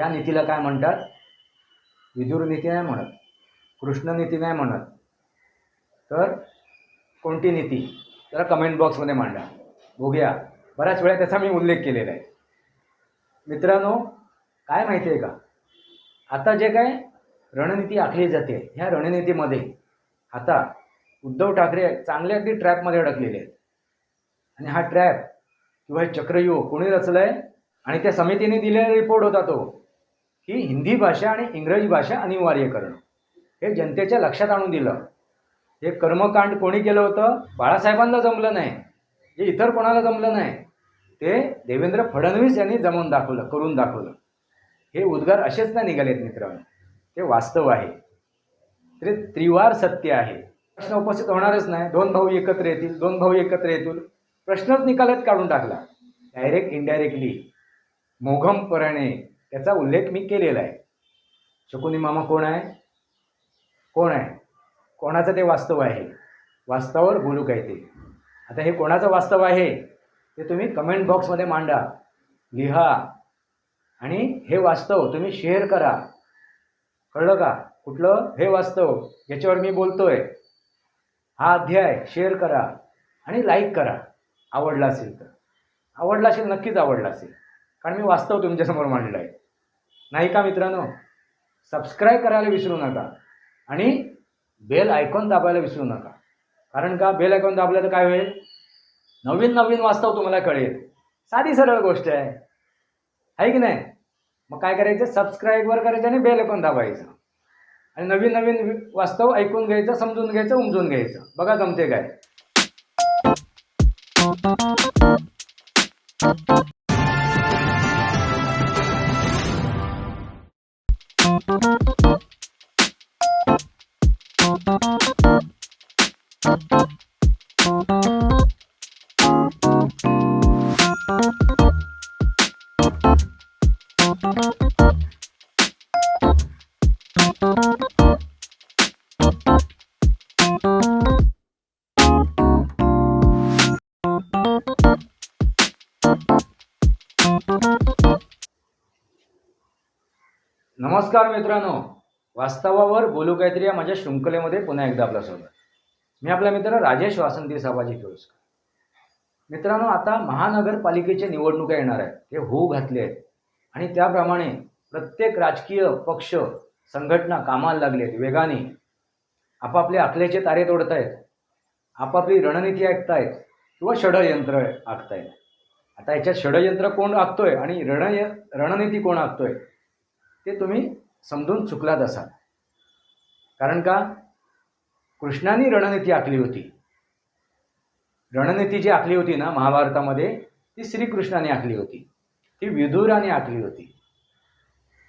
त्या नीतीला काय म्हणतात? विदुर नीती नाही म्हणत कृष्ण नीती नाही म्हणत. तर कोणती नीती? जरा कमेंट बॉक्समध्ये मांडा. बघूया. बऱ्याच वेळा त्याचा मी उल्लेख केलेला आहे. मित्रांनो काय माहिती आहे का? आता जे काय रणनीती आखली जाते ह्या रणनीतीमध्ये आता उद्धव ठाकरे चांगले अगदी ट्रॅपमध्ये अडकलेले आहेत. आणि हा ट्रॅप किंवा हे चक्रव्यूह कोणी रचलं आहे आणि त्या समितीने दिलेला रिपोर्ट होता तो. की हिंदी भाषा आणि इंग्रजी भाषा अनिवार्य करणं. हे जनतेच्या लक्षात आणून दिलं. हे कर्मकांड कोणी केलं होतं? बाळासाहेबांना जमलं नाही. जे इतर कोणाला जमलं नाही? ते देवेंद्र फडणवीस यांनी जमवून दाखवलं करून दाखवलं. हे उद्गार असेच नाही निघालेत मित्रांनो. ते वास्तव आहे. ते त्रिवार सत्य आहे. प्रश्न उपस्थित होणारच नाही. दोन भाऊ एकत्र येतील दोन भाऊ एकत्र येतील. प्रश्नच निकालात काढून टाकला. डायरेक्ट इनडायरेक्टली मोघमपणे त्याचा उल्लेख मी केलेला आहे. शकुनी मामा कोण आहे? कोण आहे? कोणाचं ते वास्तव आहे? वास्तवावर बोलू काय ते? आता हे कोणाचं वास्तव आहे? ते तुम्ही कमेंट बॉक्समध्ये मांडा. लिहा. आणि हे वास्तव तुम्ही शेअर करा. कळलं का? कुठलं? हे वास्तव. याच्यावर मी बोलतोय. हा अध्याय शेअर करा आणि लाईक करा. आवडला असेल तर. आवडला असेल नक्कीच आवडला असेल. कारण मी वास्तव तुमच्यासमोर मांडलं आहे नाही का मित्रांनो? सबस्क्राईब करायला विसरू नका. आणि बेल आयकॉन दाबायला विसरू नका. कारण का? बेल आयकॉन दाबलं तर काय होईल? नवीन नवीन वास्तव तुम्हाला कळेल. साधी सरळ गोष्ट आहे. आहे की नाही? मग काय करायचं? सबस्क्राईबवर करायचं आणि बेल आयकॉन दाबायचं. आणि नवीन नवीन वास्तव ऐकून घ्यायचं समजून घ्यायचं उमजून घ्यायचं. बघा जमते काय. नमस्कार मित्रांनो. वास्तवावर बोलू काहीतरी या माझ्या शृंखलेमध्ये पुन्हा एकदा आपलं स्वागत मी आपला मित्र राजेश वासंती साबाजी केळुसकर. मित्रांनो आता महानगरपालिकेच्या निवडणुका येणार आहेत. हे होऊ घातले आहेत. आणि त्याप्रमाणे प्रत्येक राजकीय पक्ष संघटना कामाला लागले आहेत. वेगाने आपापले आखल्याचे तारे तोडत आहेत आपापली रणनीती ऐकतायत. किंवा षडयंत्र आखतायत. आता याच्यात षडयंत्र कोण आखतोय आणि रण रणनीती कोण आखतोय ते तुम्ही समजून चुकलात असाल. कारण का? कृष्णाने रणनीती आखली होती. रणनीती जी आखली होती ना महाभारतामध्ये ती श्रीकृष्णाने आखली होती. ती विदुराने आखली होती.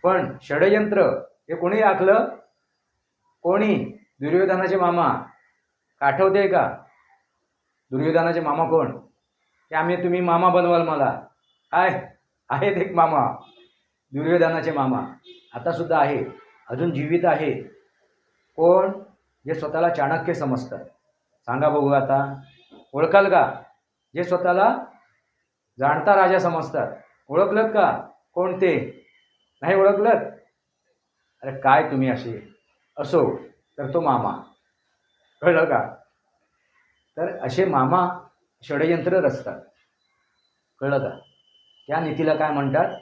पण षडयंत्र हे कोणी आखलं? कोणी? दुर्योधनाचे मामा. आठवते का? दुर्योधनाचे मामा कोण? ते आम्ही तुम्ही मामा बनवाल मला. काय? आहेत एक मामा. दुर्योधनाचे मामा. आता सुद्धा आहे. अजून जीवित आहे. कोण? जे स्वतःला चाणक्य समजतात. सांगा बघू आता. ओळखाल का? जे स्वतःला जाणता राजा समजतात. ओळखलं का? कोणते? नाही ओळखलं अरे काय तुम्ही असे? असो तर तो मामा. कळलं का? तर असे मामा षडयंत्र रचतात. कळलं का? त्या नीतीला काय म्हणतात?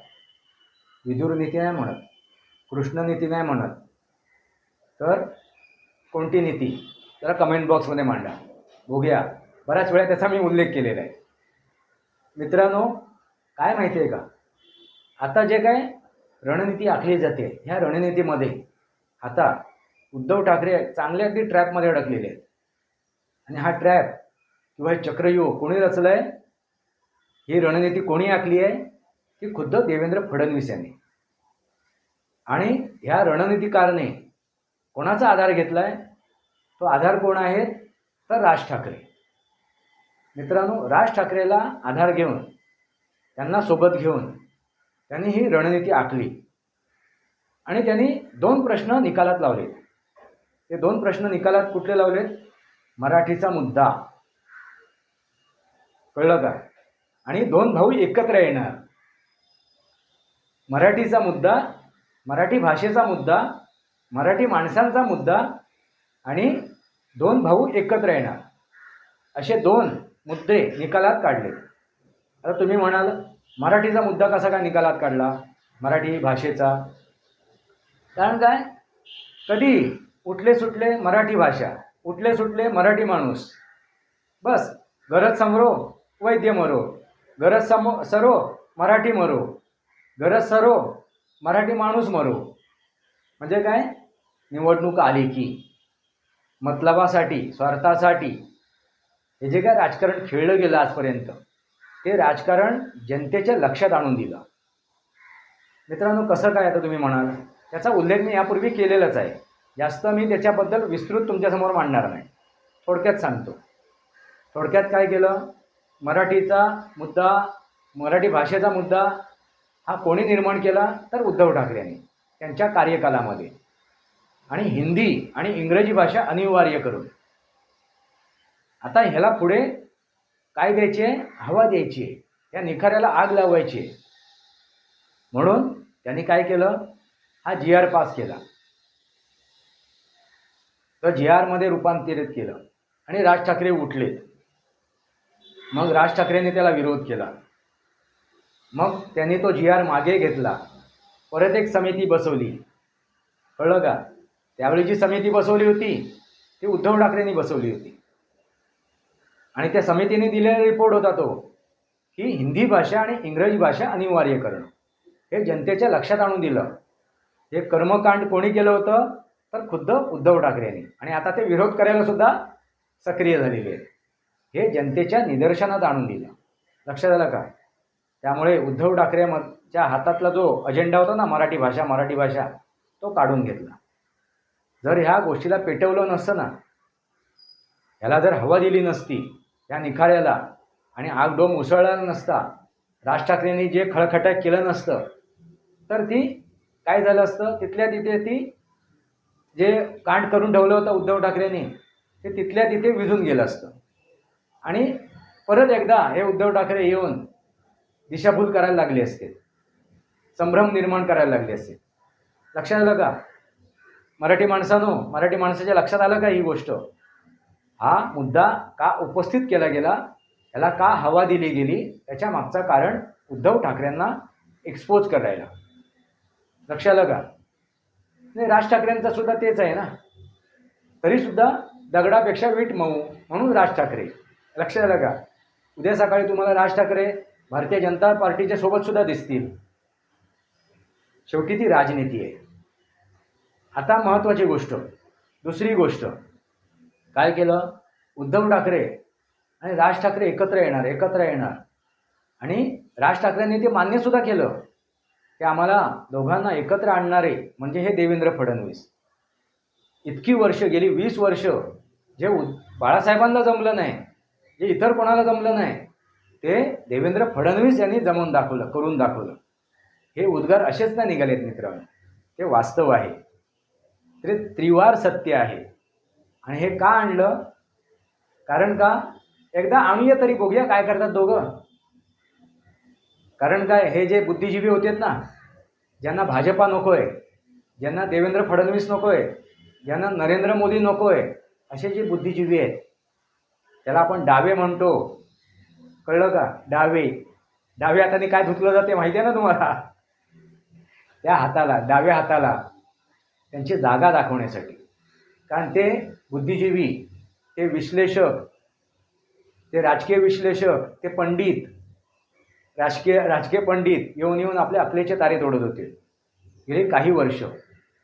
विदुर नीती नाही म्हणत. कृष्ण नीती नाही म्हणत. तर कोणती नीती? जरा कमेंट बॉक्समध्ये मांडा. बघूया. बऱ्याच वेळा त्याचा मी उल्लेख केलेला आहे. मित्रांनो काय माहिती आहे का? आता जे काय रणनीती आखली जाते ह्या रणनीतीमध्ये आता उद्धव ठाकरे चांगले अगदी ट्रॅपमध्ये अडकलेले आहेत. आणि हा ट्रॅप किंवा हे चक्रव्यूह कोणी रचलं आहे ही रणनीती कोणी आखली आहे? ती खुद्द देवेंद्र फडणवीस यांनी. आणि ह्या रणनीतिकारने कोणाचा आधार घेतला आहे तो आधार कोण आहे तर राज ठाकरे. मित्रांनो राज ठाकरेला आधार घेऊन त्यांना सोबत घेऊन त्यांनी ही रणनीती आखली. आणि त्यांनी दोन प्रश्न निकालात लावले. ते दोन प्रश्न निकालात कुठले लावलेत? मराठीचा मुद्दा. कळलं का? आणि दोन भाऊ एकत्र येणार. मराठीचा मुद्दा मराठी भाषेचा मुद्दा मराठी माणसांचा मुद्दा आणि दोन भाऊ एकत्र येणार. असे दोन मुद्दे निकालात काढले. आता तुम्ही म्हणाल मराठीचा मुद्दा कसा काय निकालात काढला? मराठी भाषेचा. कारण काय? कधी उठले सुटले मराठी भाषा उठले सुटले मराठी माणूस. बस गरज समरो वैद्य मरो. गरज सम सरो मराठी मरो. गरज सरो मराठी माणूस मरो. म्हणजे काय? निवडणूक आली की मतलबासाठी स्वार्थासाठी हे जे काय राजकारण खेळलं गेलं आजपर्यंत ते राजकारण जनतेच्या लक्षात आणून दिलं. मित्रांनो कसं काय आता तुम्ही म्हणाल? त्याचा उल्लेख मी यापूर्वी केलेलाच आहे. जास्त मी त्याच्याबद्दल विस्तृत तुमच्यासमोर मांडणार नाही. थोडक्यात सांगतो. थोडक्यात काय केलं? मराठीचा मुद्दा मराठी भाषेचा मुद्दा हा कोणी निर्माण केला? तर उद्धव ठाकरेंनी त्यांच्या कार्यकालामध्ये. आणि हिंदी आणि इंग्रजी भाषा अनिवार्य करून. आता ह्याला पुढे काय द्यायचे? हवा द्यायची. आहे या निखाऱ्याला आग लावायची. आहे म्हणून त्यांनी काय केलं? हा जी आर पास केला. तर जी आरमध्ये रूपांतरित केलं. आणि राज ठाकरे उठले. मग राज ठाकरेंनी त्याला विरोध केला. मग त्यांनी तो जी आर मागे घेतला. परत एक समिती बसवली. कळलं का? त्यावेळी जी समिती बसवली होती ती उद्धव ठाकरेंनी बसवली होती. आणि त्या समितीने दिलेला रिपोर्ट होता तो की हिंदी भाषा आणि इंग्रजी भाषा अनिवार्य करणं. हे जनतेच्या लक्षात आणून दिलं. हे कर्मकांड कोणी केलं होतं? तर खुद्द उद्धव ठाकरेंनी. आणि आता ते विरोध करायला सुद्धा सक्रिय झालेले आहेत. हे जनतेच्या निदर्शनात आणून दिलं. लक्षात आलं का? त्यामुळे उद्धव ठाकरे हातातला जो अजेंडा होता ना मराठी भाषा मराठी भाषा तो काढून घेतला. जर ह्या गोष्टीला पेटवलं नसतं ना ह्याला जर हवा दिली नसती या निखाऱ्याला आणि आग डोम उसळला नसता राज ठाकरेंनी जे खळखटाक केलं नसतं तर ती काय झालं असतं? तिथल्या तिथे ती जे कांड करून ठेवलं होतं उद्धव ठाकरेंनी ते तिथल्या तिथे विझून गेलं असतं. आणि परत एकदा हे उद्धव ठाकरे येऊन दिशाभूल करायला लागले असते. संभ्रम निर्माण करायला लागले असते. लक्षात आलं का? मराठी माणसानो मराठी माणसाच्या लक्षात आलं का ही गोष्ट? हा मुद्दा का उपस्थित केला गेला? याला का हवा दिली गेली? त्याच्या मागचं कारण उद्धव ठाकरेंना एक्सपोज करायला. लक्षात आलं का? नाही राज ठाकरेंचं सुद्धा तेच आहे ना. तरीसुद्धा दगडापेक्षा वीट मऊ म्हणून राज ठाकरे. लक्षात आलं का? उद्या सकाळी तुम्हाला राज ठाकरे भारतीय जनता पार्टीच्या सोबत सुद्धा दिसतील. शेवटी ती राजनीती आहे. आता महत्त्वाची गोष्ट. दुसरी गोष्ट. काय केलं? उद्धव ठाकरे आणि राज ठाकरे एकत्र येणार एकत्र येणार. आणि राज ठाकरेंनी ते मान्यसुद्धा केलं की आम्हाला दोघांना एकत्र आणणारे म्हणजे हे देवेंद्र फडणवीस. इतकी वर्ष गेली वीस वर्ष जे उ बाळासाहेबांना जमलं नाही जे इतर कोणाला जमलं नाही ते देवेंद्र फडणवीस यांनी जमवून दाखवलं करून दाखवलं. हे उद्गार असेच नाही निघालेत मित्रांनो. ते वास्तव आहे. ते त्रिवार सत्य आहे. आणि हे का आणलं? कारण का? एकदा आणूया तरी बघूया काय करतात दोघं. कारण काय? हे जे बुद्धिजीवी होते ना ज्यांना भाजपा नको आहे ज्यांना देवेंद्र फडणवीस नको आहे ज्यांना नरेंद्र मोदी नको आहे असे जे बुद्धिजीवी आहेत त्याला आपण डावे म्हणतो. कळलं का? डावे. डाव्या हाताने काय धुतलं जाते माहिती आहे ना तुम्हाला? त्या हाताला डाव्या हाताला. त्यांची जागा दाखवण्यासाठी. कारण ते बुद्धिजीवी ते विश्लेषक ते राजकीय विश्लेषक ते पंडित राजकीय राजकीय पंडित येऊन येऊन आपले अकलेचे तारे तोडत होते. गेले काही वर्ष.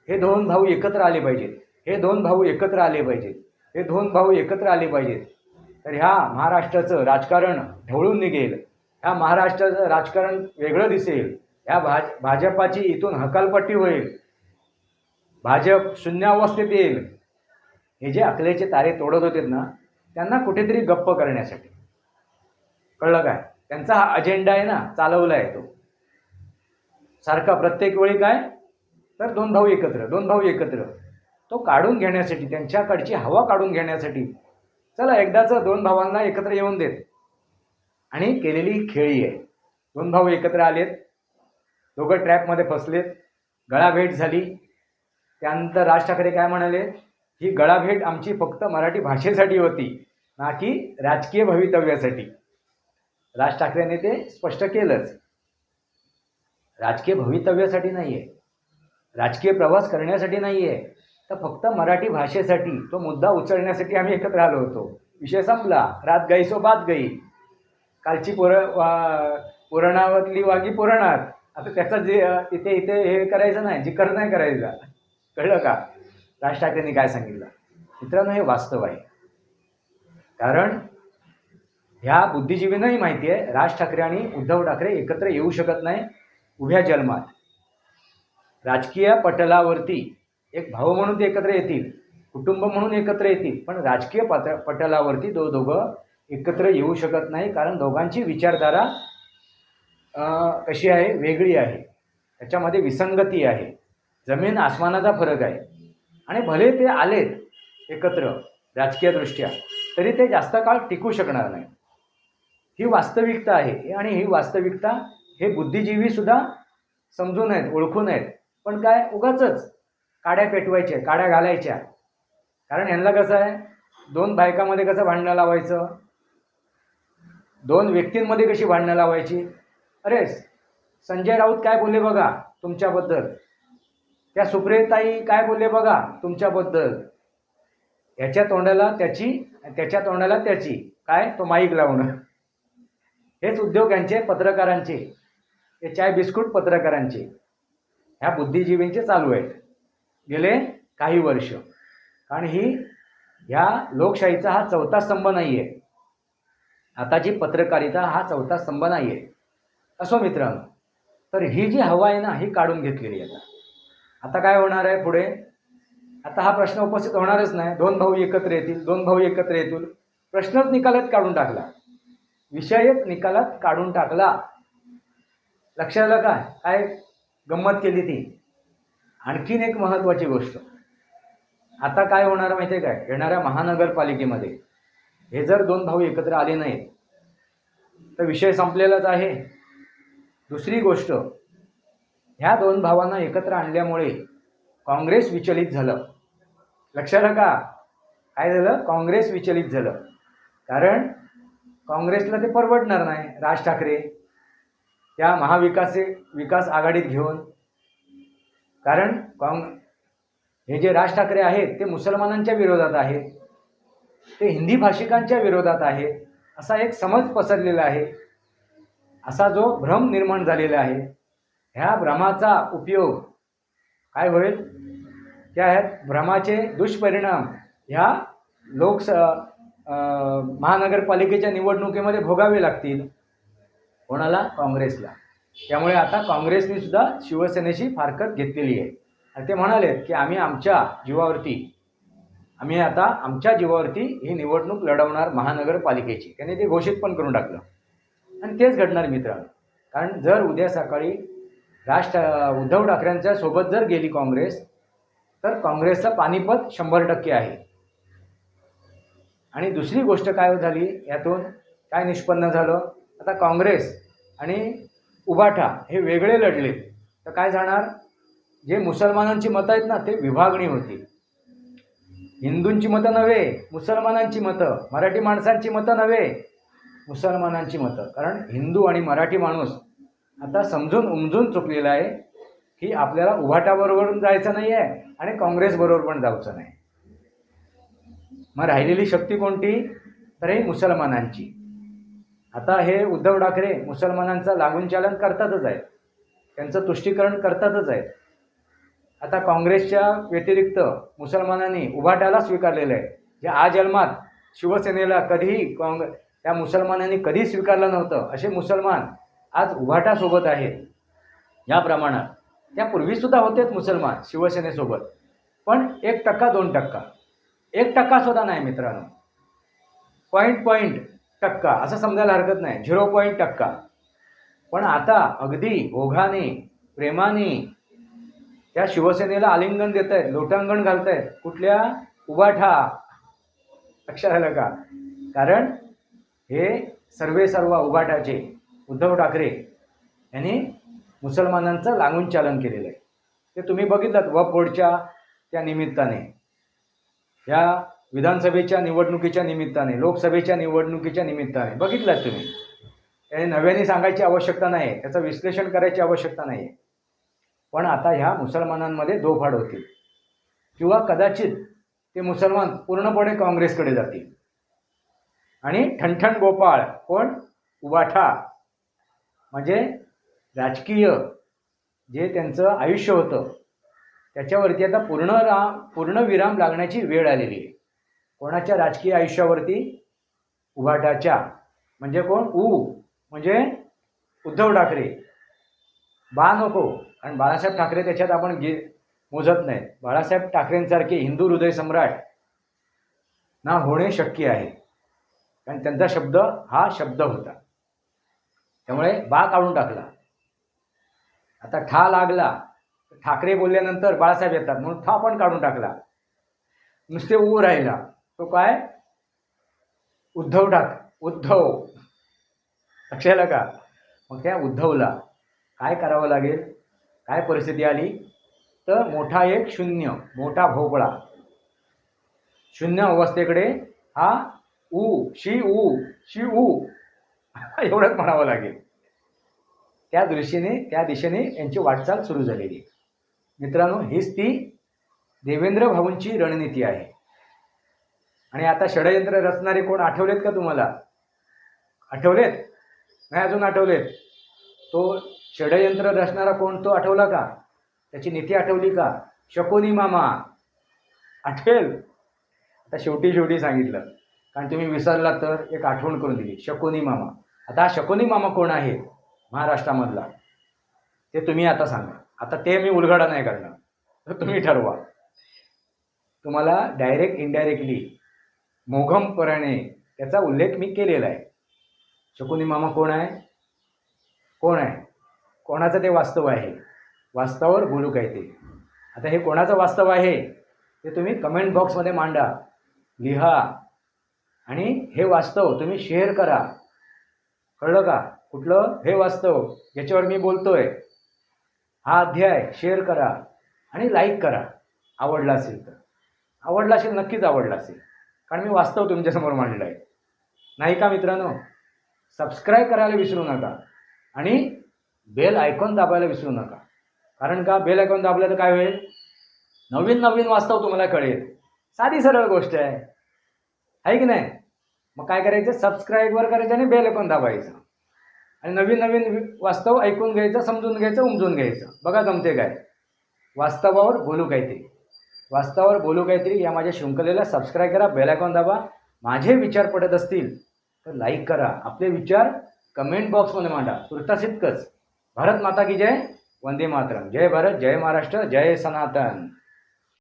हे दोन भाऊ एकत्र आले पाहिजेत. हे दोन भाऊ एकत्र आले पाहिजेत. हे दोन भाऊ एकत्र आले पाहिजेत. तर ह्या महाराष्ट्राचं राजकारण ढवळून निघेल. ह्या महाराष्ट्राचं राजकारण वेगळं दिसेल. ह्या भाज भाजपाची इथून हकालपट्टी होईल. भाजप शून्यावस्थेत येईल हे जे अकलेचे तारे तोडत होते ना त्यांना कुठेतरी गप्प करण्यासाठी. कळलं काय? त्यांचा हा अजेंडा आहे ना चालवला आहे तो. सारखा प्रत्येक वेळी काय? तर दोन भाऊ एकत्र दोन भाऊ एकत्र. तो काढून घेण्यासाठी त्यांच्याकडची हवा काढून घेण्यासाठी चला एकदाचं दोन भावांना एकत्र येऊन देत. आणि केलेली खेळी आहे. दोन भाऊ एकत्र आलेत. दोघं ट्रॅपमध्ये फसलेत. गळाभेट झाली. त्यानंतर राज ठाकरे काय म्हणाले? ही गळाभेट आमची फक्त मराठी भाषेसाठी होती ना की राजकीय भवितव्यासाठी. राज ठाकरेंनी ते स्पष्ट केलंच. राजकीय भवितव्यासाठी नाही आहे राजकीय प्रवास करण्यासाठी नाही आहे तर फक्त मराठी भाषेसाठी तो मुद्दा उचलण्यासाठी आम्ही एकत्र आलो होतो. विषय संपला रात गई सो बात गई. कालची पुर वा पुराणावरली वागी पुराणात. आता त्याचा जे इथे इथे हे करायचं नाही जिकर नाही करायचा. कळलं का? राज ठाकरेंनी काय सांगितलं? मित्रांनो हे वास्तव आहे. कारण ह्या बुद्धिजीवींनाही माहिती आहे राज ठाकरे आणि उद्धव ठाकरे एकत्र येऊ शकत नाही उभ्या जन्मात. राजकीय पटलावरती एक भाऊ म्हणून ते एकत्र येतील कुटुंब म्हणून एकत्र येतील पण राजकीय पत पटलावरती दो दोघं एकत्र येऊ शकत नाही कारण दोघांची विचारधारा कशी आहे? वेगळी आहे. त्याच्यामध्ये विसंगती आहे. जमीन आसमानाचा फरक आहे. आणि भले ते आलेत एकत्र राजकीयदृष्ट्या तरी ते जास्त काळ टिकू शकणार नाही ही वास्तविकता आहे आणि ही वास्तविकता हे बुद्धिजीवी सुद्धा समजून आहेत ओळखून आहेत पण काय? उगाचच काड्या पेटवायच्या काड्या घालायच्या. कारण यांना कसं आहे? दोन बायकामध्ये कसं भांडणं लावायचं? दोन व्यक्तींमध्ये कशी भांडणं लावायची? अरे संजय राऊत काय बोलले बघा तुमच्याबद्दल? त्या सुप्रियताई काय बोलले बघा तुमच्याबद्दल? याच्या तोंडाला त्याची त्याच्या तोंडाला त्याची. काय? तो माईक लावणं हेच उद्योग यांचे पत्रकारांचे. हे चाय बिस्कुट पत्रकारांचे. ह्या बुद्धिजीवींचे चालू आहेत. गेले काही वर्ष. कारण ही ह्या लोकशाहीचा हा चौथा स्तंभ नाही आहे आताची पत्रकारिता हा चौथा स्तंभ नाही आहे असो मित्रांनो तर ही जी हवा आहे ना ही काढून घेतलेली आहे आता. आता काय होणार आहे पुढे? आता हा प्रश्न उपस्थित होणारच नाही. दोन भाऊ एकत्र येतील दोन भाऊ एकत्र येतील. प्रश्नच निकालात काढून टाकला. विषयच निकालात काढून टाकला. लक्षात आलं काय काय गंमत केली ती? आणखीन एक महत्त्वाची गोष्ट. आता काय होणार माहिती आहे काय? येणाऱ्या महानगरपालिकेमध्ये. हे जर दोन भाऊ एकत्र आले नाहीत तर विषय संपलेलाच आहे. दुसरी गोष्ट ह्या दोन भावांना एकत्र आणल्यामुळे काँग्रेस विचलित झालं. लक्षात का काय झालं? काँग्रेस विचलित झालं. कारण काँग्रेसला ते परवडणार नाही राज ठाकरे. त्या महाविकासे विकास आघाडीत घेऊन. कारण काँग हे जे राज ठाकरे आहेत ते मुसलमानांच्या विरोधात आहेत. ते हिंदी भाषिकांच्या विरोधात आहेत. असा एक समज पसरलेला आहे. असा जो भ्रम निर्माण झालेला आहे. ह्या भ्रमाचा उपयोग काय होईल? त्या आहेत? भ्रमाचे दुष्परिणाम ह्या लोकस महानगरपालिकेच्या निवडणुकीमध्ये भोगावे लागतील. कोणाला? काँग्रेसला. त्यामुळे आता काँग्रेसने सुद्धा शिवसेनेची फारकत घेतलेली आहे. आणि ते म्हणाले की आम्ही आमच्या जीवावरती आम्ही आता आमच्या जीवावरती ही निवडणूक लढवणार महानगरपालिकेची. त्याने ते घोषित पण करून टाकलं. आणि तेच घडणार मित्रांनो. कारण जर उद्या सकाळी राज ठा- उद्धव ठाकरेंच्या सोबत जर गेली काँग्रेस तर काँग्रेसचं पानिपत शंभर टक्के आहे. आणि दुसरी गोष्ट काय झाली यातून काय निष्पन्न झालं? आता काँग्रेस आणि उबाठा हे वेगळे लढले. तर काय जाणार? जे मुसलमानांची मतं आहेत ना ते विभागणी होती. हिंदूंची मतं नव्हे मुसलमानांची मतं. मराठी माणसांची मतं नव्हे मुसलमानांची मतं. कारण हिंदू आणि मराठी माणूस आता समजून उमजून चुकलेलं आहे की आपल्याला उभाटाबरोबर जायचं नाही आहे आणि काँग्रेसबरोबर पण जायचं नाही. मग राहिलेली शक्ती कोणती? तर हे मुसलमानांची. आता हे उद्धव ठाकरे मुसलमानांचं लागून चालन करतातच आहेत. त्यांचं तुष्टीकरण करतातच आहेत. आता काँग्रेसच्या व्यतिरिक्त मुसलमानांनी उभाटाला स्वीकारलेलं आहे. जे आज जन्मात शिवसेनेला कधीही काँग्रेस त्या मुसलमानांनी कधी स्वीकारलं नव्हतं असे मुसलमान आज उभाटासोबत आहेत या प्रमाणात. त्यापूर्वीसुद्धा होतेच मुसलमान शिवसेनेसोबत. पण एक टक्का दोन टक्का. एक टक्कासुद्धा नाही मित्रांनो. पॉईंट पॉईंट टक्का. असं समजायला हरकत नाही. झिरो पॉईंट टक्का. पण आता अगदी ओघाने प्रेमाने त्या शिवसेनेला आलिंगन देत आहेत लोटांगण घालत आहेत कुठल्या उभाठा लक्षात आलं का? कारण हे सर्वे सर्व उभाटाचे उद्धव ठाकरे यांनी मुसलमानांचं लागून चालन केलेलं आहे. ते तुम्ही बघितलं व त्या निमित्ताने. या विधानसभेच्या निवडणुकीच्या निमित्ताने लोकसभेच्या निवडणुकीच्या निमित्ताने. बघितलं तुम्ही. त्याने नव्याने सांगायची आवश्यकता नाही आहे त्याचं विश्लेषण करायची आवश्यकता नाही. आहे पण आता ह्या मुसलमानांमध्ये दोफाड होतील. किंवा कदाचित ते मुसलमान पूर्णपणे काँग्रेसकडे जातील. आणि ठणठण गोपाळ कोण? उबाठा म्हणजे राजकीय जे त्यांचं आयुष्य होतं त्याच्यावरती आता पूर्ण राम पूर्ण विराम लागण्याची वेळ आलेली आहे. कोणाच्या राजकीय आयुष्यावरती? उभाटाच्या म्हणजे कोण? ऊ. म्हणजे उद्धव ठाकरे. बा नको. आणि बाळासाहेब ठाकरे त्याच्यात आपण गे मोजत नाही. बाळासाहेब ठाकरेंसारखे हिंदू हृदय सम्राट ना होणे शक्य आहे. कारण त्यांचा शब्द हा शब्द होता. त्यामुळे बा काढून टाकला. आता ठा लागला. ठाकरे बोलल्यानंतर बाळासाहेब येतात म्हणून था पण काढून टाकला. नुसते ऊ राहिला. तो काय? उद्धव टाक उद्धव. लक्षाला का? मग त्या उद्धवला काय करावं लागेल? काय परिस्थिती आली? तर मोठा एक शून्य मोठा भोपळा. शून्य अवस्थेकडे हा ऊ शी ऊ शी ऊ एवढंच म्हणावं लागेल. त्या दृष्टीने त्या दिशेने यांची वाटचाल सुरू झालेली. मित्रांनो हीच ती देवेंद्र भाऊंची रणनीती आहे. आणि आता षडयंत्र रचणारे कोण आठवलेत का तुम्हाला? आठवलेत? नाही अजून आठवलेत. तो षडयंत्र रचणारा कोण तो आठवला का? त्याची नीती आठवली का? शकोनी मामा. आठवेल. आता शेवटी शेवटी सांगितलं. कारण तुम्ही विसरला तर एक आठवण करून दिली. शकोनी मामा. आता शकुनी मामा कोण आहे? महाराष्ट्रामधला. ते तुम्ही आता सांगा. आता ते मी उलगडा नाही करणार. तर तुम्ही ठरवा. तुम्हाला डायरेक्ट इनडायरेक्टली मोघमपणे त्याचा उल्लेख मी केलेला आहे. शकुनी मामा कोण आहे? कोण आहे? कोणाचं ते वास्तव आहे? वास्तवावर बोलू काय ते. आता हे कोणाचं वास्तव आहे? ते तुम्ही कमेंट बॉक्समध्ये मांडा. लिहा. आणि हे वास्तव तुम्ही शेअर करा. कळलं का? कुठलं? हे वास्तव. याच्यावर मी बोलतोय. हा अध्याय शेअर करा आणि लाईक करा. आवडला असेल तर. आवडला असेल नक्कीच आवडला असेल. कारण मी वास्तव तुमच्यासमोर मांडलं आहे नाही का मित्रांनो? सबस्क्राईब करायला विसरू नका. आणि बेल आयकॉन दाबायला विसरू नका. कारण का? बेल आयकॉन दाबलं तर काय होईल? नवीन नवीन वास्तव तुम्हाला कळेल. साधी सरळ गोष्ट आहे. आहे की नाही? मग काय करायचं? सबस्क्राईबवर करायचं आणि बेल आयकॉन दाबायचं. आणि नवीन नवीन वास्तव ऐकून घ्यायचं समजून घ्यायचं उमजून घ्यायचं. बघा जमते काय? वास्तवावर बोलू काहीतरी. वास्तवावर बोलू काहीतरी. या माझ्या शृंखलेला सबस्क्राईब करा बेल आयकॉन दाबा. माझे विचार पडत असतील तर लाईक करा. आपले विचार कमेंट बॉक्समध्ये मांडा. तुर्तास इतकंच भारत माता की जय. वंदे मातरम. जय भारत जय महाराष्ट्र जय सनातन.